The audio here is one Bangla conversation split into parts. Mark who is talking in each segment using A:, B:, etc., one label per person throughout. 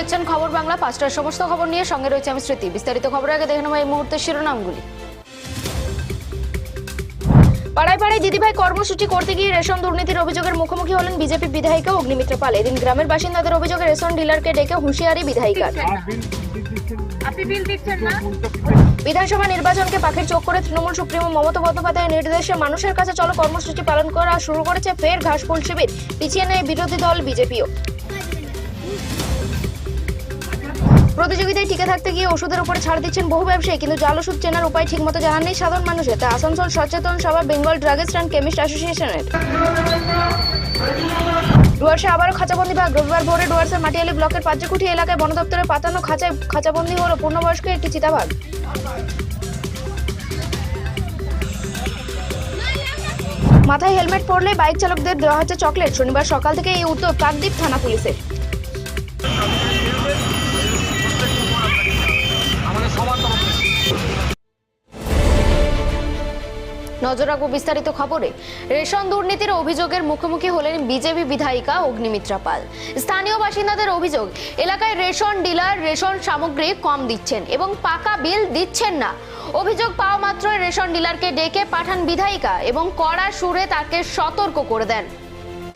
A: দেখছেন খবর বাংলা পাঁচটার সমস্ত খবর নিয়ে সঙ্গে রয়েছে আমি স্মৃতি। বিস্তারিত খবরের আগে দেখে নেব এই মুহূর্তের শিরোনামগুলি। পাড়ায় পাড়ায় দিদিভাই কর্মসূচি করতে গিয়ে রেশন দুর্নীতির অভিযোগের মুখোমুখি হলেন বিজেপি বিধায়িকা অগ্নিমিত্র পাল। এদিন গ্রামের বাসিন্দাদের অভিযোগে রেশন ডিলারকে ডেকে হুঁশিয়ারি বিধায়িকার বিধানসভা নির্বাচনকে পাখির চোখ করে তৃণমূল সুপ্রিমো মমতা বন্দ্যোপাধ্যায়ের নির্দেশে মানুষের কাছে চলো কর্মসূচি পালন করা শুরু করেছে ফের ঘাসফুল শিবির। পিছিয়ে নেয় বিরোধী দল বিজেপিও। প্রতিযোগিতায় টিকে থাকতে গিয়ে ওষুধের উপরে ছাড় দিচ্ছেন বহু ব্যবসায়ী, কিন্তু জাল ওষুধ চেনার উপায় ঠিকমতো জানান নেই সাধারণ মানুষের। তা আসানসোল সচেতন সভা, বেঙ্গল ড্রাগিস্ট অ্যান্ড কেমিস্ট অ্যাসোসিয়েশনের। ডুয়ার্সে আবারও খাঁচাবন্দি ভাগ রবিবার ভোরে ডুয়ার্সের মাটিয়ালি ব্লকের পাঁচকুঠি এলাকায় বন দপ্তরের পাতানো খাঁচায় খাঁচাবন্দি হল পূর্ণবয়স্ক একটি চিতাবাঘ। মাথায় হেলমেট পরলে বাইক চালকদের দেওয়া হচ্ছে চকলেট। শনিবার সকাল থেকে এই উদ্যোগ কাকদ্বীপ থানা পুলিশের। নজর রাখব বিস্তারিত খবরে, রেশন দুর্নীতির অভিযোগের মুখোমুখি হলেন বিজেপি বিধায়িকা অগ্নিমিত্রা পাল। স্থানীয় বাসিন্দাদের অভিযোগ, এলাকায় রেশন ডিলার রেশন সামগ্রী কম দিচ্ছেন এবং পাকা বিল দিচ্ছেন না। অভিযোগ পাওয়া মাত্রই রেশন ডিলারকে ডেকে পাঠান বিধায়িকা এবং কড়া সুরে তাকে সতর্ক করে দেন।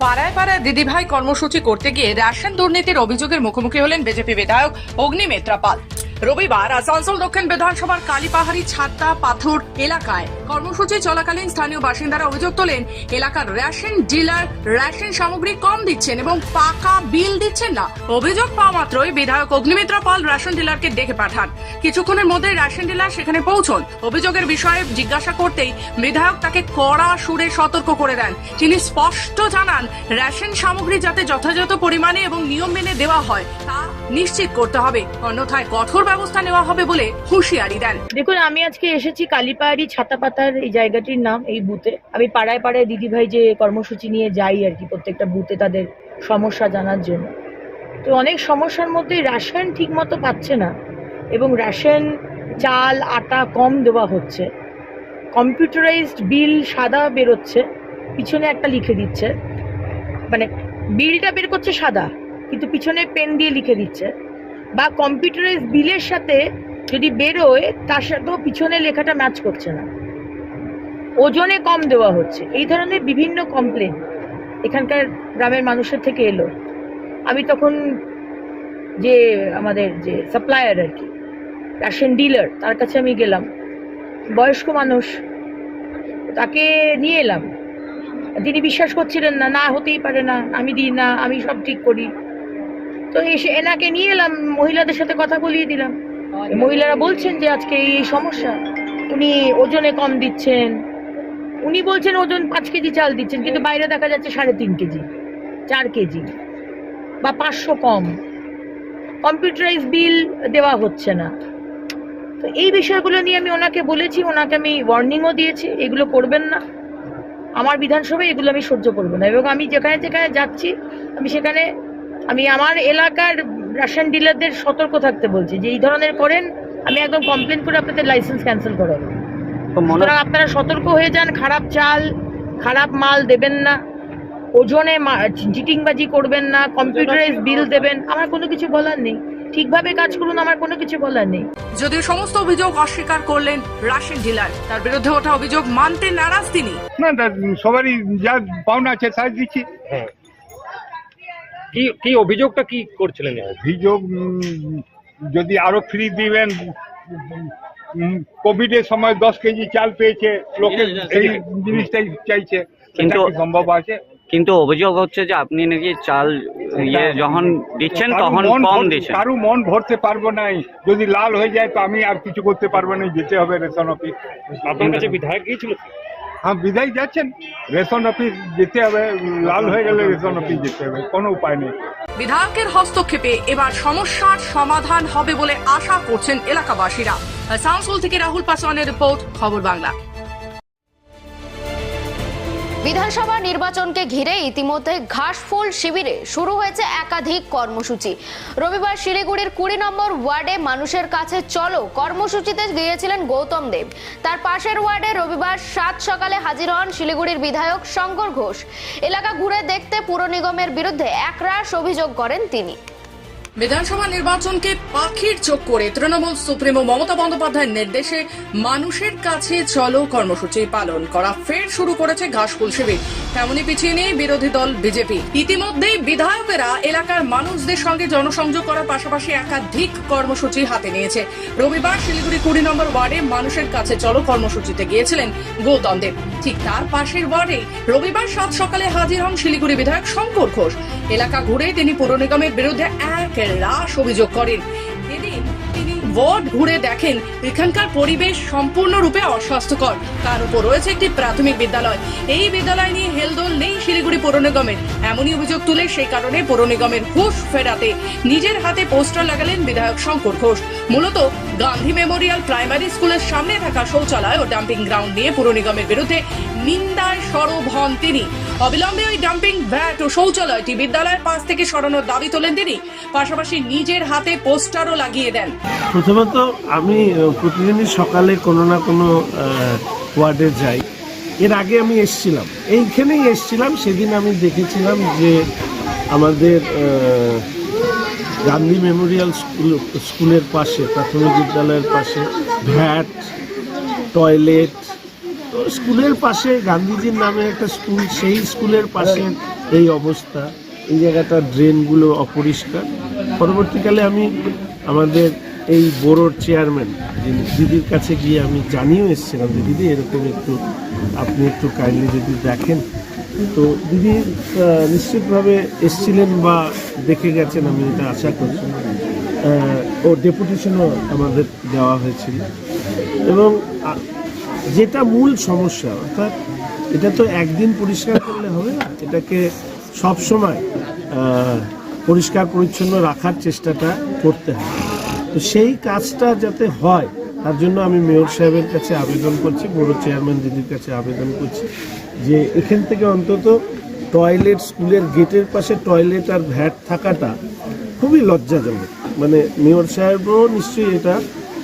B: পাড়ায় পাড়ায় দিদিভাই কর্মসূচি করতে গিয়ে রেশন দুর্নীতির অভিযোগের মুখোমুখি হলেন বিজেপি বিধায়ক অগ্নিমিত্রা পাল। রবিবার আসানসোল দক্ষিণ বিধানসভার কালীপাহাড়ি ছাত্তা পাথর এলাকায় কর্মসূচি চলাকালীন স্থানীয় বাসিন্দারা অভিযোগ তোলেন, এলাকার রেশন ডিলার রেশন সামগ্রী কম দিচ্ছেন এবং পাকা বিল দিচ্ছেন না। অভিযোগ পাওয়া মাত্রই বিধায়ক অগ্নিমিত্রা পাল রেশন ডিলারকে ডেকে পাঠান। কিছুক্ষণের মধ্যে রেশন ডিলার সেখানে পৌঁছন। অভিযোগের বিষয়ে জিজ্ঞাসা করতেই বিধায়ক তাকে কড়া সুরে সতর্ক করে দেন। তিনি স্পষ্ট জানান, রেশন সামগ্রী যাতে যথাযথ পরিমাণে এবং নিয়ম মেনে দেওয়া হয় নিশ্চিত করতে হবে, অন্যথায় কঠোর ব্যবস্থা নেওয়া হবে বলে হুঁশিয়ারি দেন।
C: দেখুন, আমি আজকে এসেছি কালীপাহাড়ি ছাতাপাতার এই জায়গাটির নাম, এই বুথে। আমি পাড়ায় পাড়ায় দিদিভাই যে কর্মসূচি নিয়ে যাই আর কি প্রত্যেকটা বুথে তাদের সমস্যা জানার জন্য। তো অনেক সমস্যার মধ্যে রেশন ঠিক মতো পাচ্ছে না এবং রেশন, চাল, আটা কম দেওয়া হচ্ছে। কম্পিউটারাইজড বিল সাদা বেরোচ্ছে, পিছনে একটা লিখে দিচ্ছে। মানে বিলটা বের করছে সাদা। কিন্তু পিছনে পেন দিয়ে লিখে দিচ্ছে। বা কম্পিউটারাইজ বিলের সাথে যদি বেরোয়, তার সাথেও পিছনে লেখাটা ম্যাচ করছে না। ওজনে কম দেওয়া হচ্ছে। এই ধরনের বিভিন্ন কমপ্লেন এখানকার গ্রামের মানুষের থেকে এলো। আমি তখন যে আমাদের যে সাপ্লায়ার আর কি রেশন ডিলার তার কাছে আমি গেলাম। বয়স্ক মানুষ, তাকে নিয়ে এলাম। তিনি বিশ্বাস করছিলেন না না হতেই পারে না, আমি দিই না, আমি সব ঠিক করি। তো এসে এনাকে নিয়ে এলাম, মহিলাদের সাথে কথা বলিয়ে দিলাম। মহিলারা বলছেন যে আজকে এই সমস্যা, উনি ওজনে কম দিচ্ছেন। উনি বলছেন ওজন পাঁচ কেজি চাল দিচ্ছেন, কিন্তু বাইরে দেখা যাচ্ছে সাড়ে তিন কেজি, চার কেজি বা পাঁচশো কম। কম্পিউটারাইজ বিল দেওয়া হচ্ছে না। তো এই বিষয়গুলো নিয়ে আমি ওনাকে বলেছি, ওনাকে আমি ওয়ার্নিংও দিয়েছি, এগুলো করবেন না। আমার বিধানসভায় এগুলো আমি সহ্য করব না, এবং আমি যেখানে যেখানে যাচ্ছি, আমি সেখানে আমি আমার এলাকার রেশন ডিলারদের সতর্ক থাকতে বলছি যে এই ধরনের করেন আমি একদম কমপ্লেন করে আপনাদের লাইসেন্স ক্যান্সেল করাবো সুতরাং আপনারা সতর্ক হয়ে যান খারাপ চাল খারাপ মাল দেবেন না ওজনে চিটিংবাজি করবেন না কম্পিউটারাইজ বিল দেবেন আমার কোনো কিছু বলার নেই। ঠিকভাবে কাজ করুন আমার কোনো কিছু বলার নেই।
B: যদিও সমস্ত অভিযোগ অস্বীকার করলেন রাশন ডিলার তার বিরুদ্ধে ওঠা অভিযোগ মানতে নারাজ তিনি।
D: না সবারই যা পাওনা আছে তাই দিচ্ছি।
E: হ্যাঁ। কি কি অভিযোগটা কি করছিলেন?
D: অভিযোগ যদি আরও ফ্রি দিবেন কোভিড এর সময় দশ কেজি চাল পেয়েছে লোকে এই জিনিসটাই চাইছে
F: কিন্তু-
D: সম্ভব আছে?
F: কিন্তু অভিযোগ হচ্ছে যে আপনি নাকি চাল ইয়ে যখন দিচ্ছেন তখন
D: মন
F: কম দিচ্ছেন।
D: কারও মন ভরতে পারব নাই যদি লাল হয়ে যায় তো আমি আর কিছু করতে পারব না যেতে হবে রেশন অফিস।
E: আপনার কাছে বিধায়ক গিয়েছিল?
D: হ্যাঁ বিদায় যাচ্ছেন রেশন অফিস যেতে হবে লাল হয়ে গেলে রেশন অফিস যেতে হবে কোনো উপায় নেই
B: বিধায়কের হস্তক্ষেপে এবার সমস্যার সমাধান হবে বলে আশা করছেন এলাকাবাসীরা। আসানসোল থেকে রাহুল পাসওয়ানের রিপোর্ট, খবর বাংলা।
A: বিধানসভা নির্বাচনকে ঘিরে ইতিমধ্যে ঘাসফুল শিবিরে শুরু হয়েছে একাধিক কর্মসূচি। রবিবার শিলিগুড়ির কুড়ি নম্বর ওয়ার্ডে মানুষের কাছে চলো কর্মসূচিতে গিয়েছিলেন গৌতম দেব। তার পাশের ওয়ার্ডে রবিবার সাত সকালে হাজির হন শিলিগুড়ির বিধায়ক শঙ্কর ঘোষ। এলাকা ঘুরে দেখতে পুর নিগমের বিরুদ্ধে একরাশ অভিযোগ করেন তিনি।
B: বিধানসভা নির্বাচনকে পাখির চোখ করে তৃণমূল সুপ্রিমো মমতা বন্দ্যোপাধ্যায়ের নির্দেশে মানুষের কাছে চলো কর্মসূচি পালন করা ফের শুরু করেছে ঘাসফুল শিবির। তেমনি পিছিয়ে নেই বিরোধী দল বিজেপি। ইতিমধ্যেই বিধায়কেরা এলাকার মানুষদের সঙ্গে জনসংযোগ করার পাশাপাশি একাধিক কর্মসূচি হাতে নিয়েছে। রবিবার শিলিগুড়ি কুড়ি নম্বর ওয়ার্ডে মানুষের কাছে চলো কর্মসূচিতে গিয়েছিলেন গৌতম দেব ঠিক তার পাশের ওয়ার্ডে রবিবার সাত সকালে হাজির হন শিলিগুড়ি বিধায়ক শঙ্কর ঘোষ। এলাকা ঘুরে তিনি পৌর নিগমের বিরুদ্ধে এক রাশ অভিযোগ করেন। ওয়ার্ড ঘুরে দেখেন। এখানকার পরিবেশ সম্পূর্ণরূপে অস্বাস্থ্যকর। তার উপর রয়েছে একটি প্রাথমিক বিদ্যালয়। এই বিদ্যালয় নিয়ে হেলদোল নেই শিলিগুড়ি পৌর নিগমের। এমনই অভিযোগ তুলে সেই কারণে পৌর নিগমের হুঁশ ফেরাতে। নিজের হাতে পোস্টার লাগালেন বিধায়ক শঙ্কর ঘোষ। মূলত গান্ধী মেমোরিয়াল প্রাইমারি স্কুলের সামনে থাকা শৌচালয় ও ডাম্পিং গ্রাউন্ড নিয়ে পৌর নিগমের বিরুদ্ধে নিন্দায় সরব হন তিনি। অবিলম্বে ওই ডাম্পিং ভ্যাট ও শৌচালয়টি বিদ্যালয়ের পাশ থেকে সরানোর দাবি তোলেন তিনি। পাশাপাশি নিজের হাতে পোস্টারও লাগিয়ে দেন।
G: প্রথমত আমি প্রতিদিনই সকালে কোনো না কোনো ওয়ার্ডে যাই। এর আগে আমি এসছিলাম। এইখানেই এসছিলাম। সেদিন আমি দেখেছিলাম যে আমাদের গান্ধী মেমোরিয়াল স্কুল, স্কুলের পাশে, প্রাথমিক বিদ্যালয়ের পাশে ভ্যাট, টয়লেট। তো স্কুলের পাশে, গান্ধীজির নামে একটা স্কুল, সেই স্কুলের পাশে এই অবস্থা। এই জায়গাটা ড্রেনগুলো অপরিষ্কার। পরবর্তীকালে আমি আমাদের এই বোরোর চেয়ারম্যান, যিনি দিদির কাছে গিয়ে আমি জানিয়েও এসেছিলাম যে দিদি, এরকম একটু, আপনি একটু কাইন্ডলি যদি দেখেন। তো দিদি নিশ্চিতভাবে এসছিলেন বা দেখে গেছেন আমি এটা আশা করছি ও ডেপুটেশনও আমাদের দেওয়া হয়েছিল। এবং যেটা মূল সমস্যা, অর্থাৎ এটা তো একদিন পরিষ্কার করলে হবে না, এটাকে সব সময় পরিষ্কার পরিচ্ছন্ন রাখার চেষ্টাটা করতে হবে। তো সেই কাজটা যাতে হয়, তার জন্য আমি মেয়র সাহেবের কাছে আবেদন করছি, বড় চেয়ারম্যান দিদির কাছে আবেদন করছি যে এখান থেকে অন্তত টয়লেট স্কুলের গেটের পাশে টয়লেট আর ভ্যাট থাকাটা খুবই লজ্জাজনক। মানে মেয়র সাহেবও নিশ্চয়ই এটা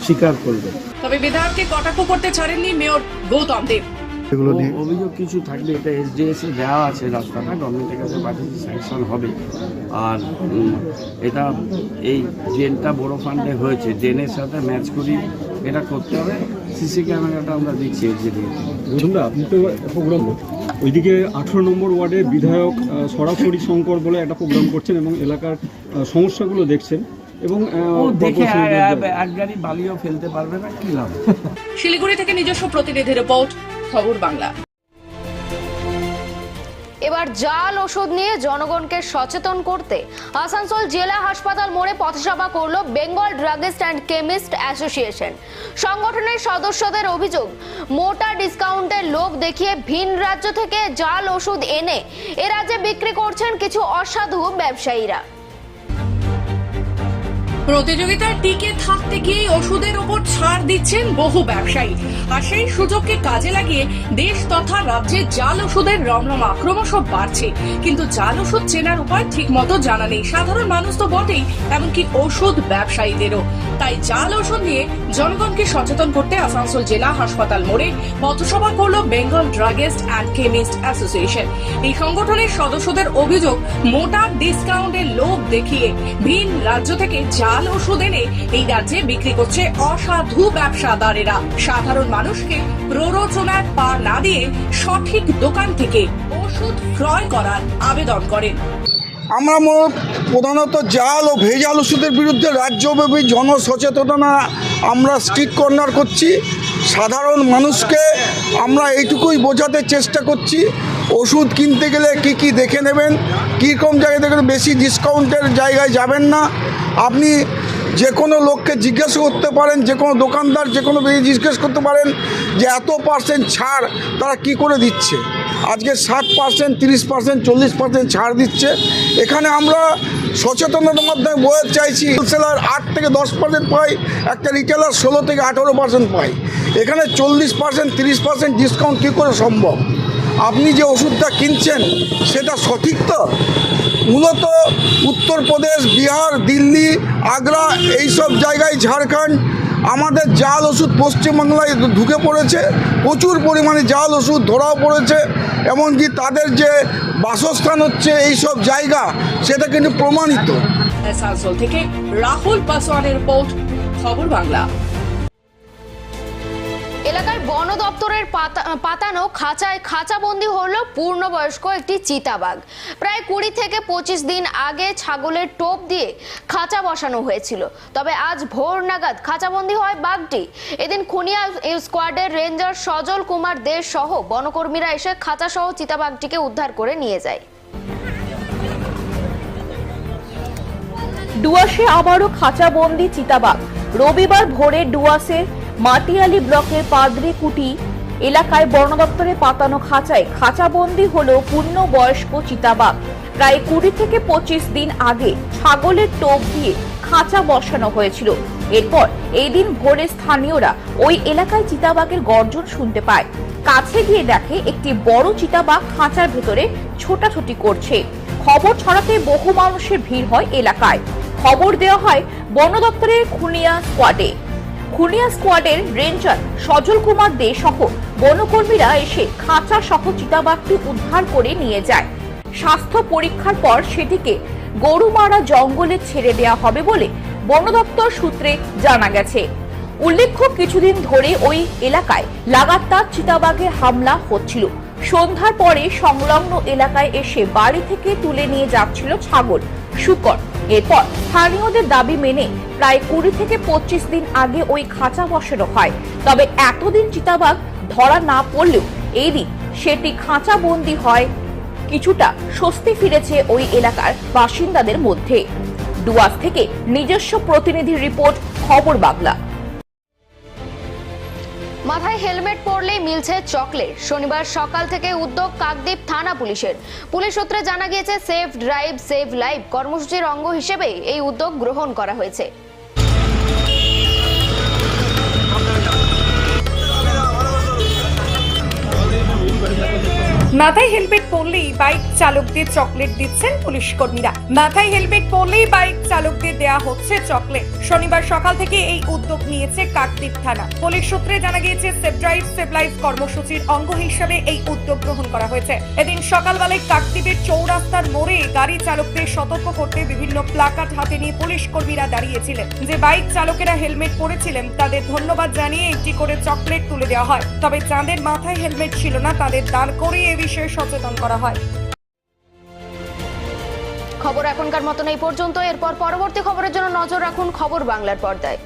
G: স্বীকার করবেন।
B: তবে বিধায়ককে কটাক্ষ করতে ছাড়েননি মেয়র গৌতম দেব।
G: ও- অভিযোগ কিছু থাকলে এটা এসডিএস দেওয়া আছে রাস্তাটা গভর্নমেন্টের কাছে পাঠিয়েছে স্যাংশন হবে। আর এটা এই ড্রেনটা বড় ফান্ডে হয়েছে ড্রেনের সাথে ম্যাচ করি এটা করতে হবে। সিসি ক্যামেরাটা আমরা দিচ্ছি এসডিএ
E: বন্ধুরা আপনি তো প্রোগ্রাম ওইদিকে আঠেরো নম্বর ওয়ার্ডের বিধায়ক সরাসরি শঙ্কর বলে একটা প্রোগ্রাম করছেন এবং এলাকার সমস্যাগুলো দেখছেন এবং
G: দেখে এক গাড়ি বালিও ফেলতে পারবে না কি লাভ?
B: শিলিগুড়ি থেকে নিজস্ব প্রতিনিধি রিপোর্ট খবর বাংলা।
A: এবার জাল ওষুধ নিয়ে জনগণকে সচেতন করতে আসানসোল জেলা হাসপাতাল মোড়ে পথসভা করল Bengal druggist and chemist association. সংগঠনের সদস্যদের অভিযোগ মোটা ডিসকাউন্টের লোভ দেখিয়ে ভিন রাজ্য থেকে জাল ওষুধ এনে এ রাজ্যে বিক্রি করছেন কিছু অসাধু ব্যবসায়ীরা।
B: প্রতিযোগিতার টিকে থাকতে গিয়ে ওষুধের ওপর ছাড় দিচ্ছেন বহু ব্যবসায়ী। আর সেই সুযোগকে কাজে লাগিয়ে দেশ তথা রাজ্যে জাল ওষুধের রমরমা ক্রমশ বাড়ছে। কিন্তু জাল ওষুধ চেনার উপায় ঠিক মতো জানা নেই। সাধারণ মানুষ তো বটেই, এমনকি ওষুধ ব্যবসায়ীদেরও। তাই জাল ওষুধ নিয়ে জনগণকে সচেতন করতে আসানসোল জেলা হাসপাতাল মোড়ে পথসভা করল Bengal druggist and chemist association. এই সংগঠনের সদস্যদের অভিযোগ, মোটা ডিসকাউন্টের লোভ দেখিয়ে ভিন রাজ্য থেকে জাল ওষুধ এনে এই রাজ্যে বিক্রি করছে অসাধু ব্যবসাদারেরা। সাধারণ মানুষকে প্ররোচনার পা না দিয়ে সঠিক দোকান থেকে ওষুধ ক্রয় করার আবেদন করেন।
H: আমরা প্রধানত জাল ও ভেজাল ওষুধের বিরুদ্ধে রাজ্যব্যাপী জনসচেতনতা আমরা স্ট্রিট কর্নার করছি। সাধারণ মানুষকে আমরা এইটুকুই বোঝাতে চেষ্টা করছি, ওষুধ কিনতে গেলে কি কি দেখে নেবেন, কীরকম জায়গায় দেখবেন বেশি ডিসকাউন্টের জায়গায় যাবেন না। আপনি যে কোনো লোককে জিজ্ঞেস করতে পারেন, যে কোনো দোকানদার, যে কোনো জিজ্ঞেস করতে পারেন যে এত পার্সেন্ট ছাড় তারা কি করে দিচ্ছে। আজকে ষাট পার্সেন্ট তিরিশ পার্সেন্ট চল্লিশ পার্সেন্ট ছাড় দিচ্ছে। এখানে আমরা সচেতনতার মাধ্যমে বোঝাতে চাইছি হোলসেলার আট থেকে দশ পার্সেন্ট পাই একটা রিটেলার ষোলো থেকে আঠেরো পার্সেন্ট পাই এখানে চল্লিশ পার্সেন্ট তিরিশ পার্সেন্ট ডিসকাউন্ট কী করে সম্ভব? আপনি যে ওষুধটা কিনছেন, সেটা সঠিক তো? মূলত উত্তরপ্রদেশ, বিহার, দিল্লি, আগ্রা, এইসব জায়গায় ঝাড়খণ্ড, আমাদের জাল ওষুধ পশ্চিমবাংলায় ঢুকে পড়েছে, প্রচুর পরিমাণে জাল ওষুধ ধরাও পড়েছে, এমনকি তাদের যে বাসস্থান হচ্ছে এই সব জায়গা, সেটা কিন্তু প্রমাণিত।
B: থেকে রাহুল পাসওয়ানের রিপোর্ট, খবর বাংলা।
A: এলাকার বন দপ্তরের পাতা- পাতানো খাঁচায় খাঁচাবন্দি হলো পূর্ণবয়স্ক একটি চিতাবাঘ। প্রায় কুড়ি থেকে পঁচিশ দিন আগে ছাগলের টোপ দিয়ে খাঁচা বসানো হয়েছিল। তবে আজ ভোর নাগাদ খাঁচাবন্দি হয় বাঘটি। এদিন খুনিয়া স্কোয়াডের রেঞ্জার সজল কুমার দে সহ বনকর্মীরা এসে খাঁচা সহ চিতাবাঘটিকে উদ্ধার করে নিয়ে যায়।
I: ডুয়াসে আবারও খাঁচাবন্দি চিতাবাঘ। রবিবার ভোরে ডুয়াসের মাটিয়ালি ব্লকের পাদ্রিকুটি এলাকায় বন দপ্তরে পাতানো খাঁচায় খাঁচাবন্দি হলো পূর্ণবয়স্ক চিতাবাঘ। প্রায় কুড়ি থেকে পঁচিশ দিন আগে ছাগলের টোপ দিয়ে খাঁচা বসানো হয়েছিল। এরপর এই দিন ভোরে স্থানীয়রা ওই এলাকায় চিতাবাঘের গর্জন শুনতে পায়। কাছে গিয়ে দেখে একটি বড় চিতাবাঘ খাঁচার ভেতরে ছোটাছুটি করছে। খবর ছড়াতে বহু মানুষের ভিড় হয় এলাকায়। খবর দেওয়া হয় বন দপ্তরের খুনিয়া স্কোয়াডে। খুনিয়া স্কোয়াডের রেঞ্জার সজল কুমার দে সহ বনকর্মীরা এসে খাঁচা সহ চিতাবাঘটি উদ্ধার করে নিয়ে যায়। স্বাস্থ্য পরীক্ষার পর সেটিকে গরুমারা জঙ্গলে ছেড়ে দেওয়া হবে বলে বন দপ্তর সূত্রে জানা গেছে। উল্লেখ্য, কিছুদিন ধরে ওই এলাকায় লাগাতার চিতাবাঘের হামলা হচ্ছিল। সন্ধ্যার পরে সংলগ্ন এলাকায় এসে বাড়ি থেকে তুলে নিয়ে যাচ্ছিল ছাগল। শুকর। এরপর স্থানীয়দের দাবি মেনে প্রায় কুড়ি থেকে পঁচিশ দিন আগে ওই খাঁচা বসানো হয়। তবে এতদিন চিতাবাঘ ধরা না পড়লেও এই দিন সেটি খাঁচা বন্দি হয়। কিছুটা স্বস্তি ফিরেছে ওই এলাকার বাসিন্দাদের মধ্যে। ডুয়াস থেকে নিজস্ব প্রতিনিধির রিপোর্ট, খবর বাংলা।
A: মাথায় হেলমেট পরলেই মিলছে চকলেট। শনিবার সকাল থেকে উদ্যোগ কাকদ্বীপ থানা পুলিশের। পুলিশ সূত্রে জানা গিয়েছে সেফ ড্রাইভ, সেভ লাইভ কর্মসূচির অঙ্গ হিসেবে এই উদ্যোগ গ্রহণ করা হয়েছে।
J: মাথায় হেলমেট পরলেই বাইক চালকদের চকলেট দিচ্ছেন পুলিশ কর্মীরা মাথায় হেলমেট পরলেই বাইক চালকদের দেয়া হচ্ছে চকলেট। শনিবার সকাল থেকে এই উদ্যোগ নিয়েছে কাকদ্বীপ থানা। পুলিশ সূত্রে জানা গিয়েছে সেফ ড্রাইভ সেভ লাইফ কর্মসূচির অঙ্গ হিসাবে এই উদ্যোগ গ্রহণ করা হয়েছে। এদিন সকালবেলায় কাকদ্বীপের চৌরাস্তার মোড়ে গাড়ি চালকদের সতর্ক করতে বিভিন্ন প্লাকার্ড হাতে নিয়ে পুলিশ কর্মীরা দাঁড়িয়েছিলেন। যে বাইক চালকেরা হেলমেট পরেছিলেন, তাদের ধন্যবাদ জানিয়ে একটি করে চকলেট তুলে দেওয়া হয়। তবে যাদের মাথায় হেলমেট ছিল না, তাদের দাঁড় করিয়ে বিষয়ে সচেতন করা হয়।
A: খবর এখনকার মতন এই পর্যন্ত। এরপর পরবর্তী খবরের জন্য নজর রাখুন খবর বাংলার পর্দায়।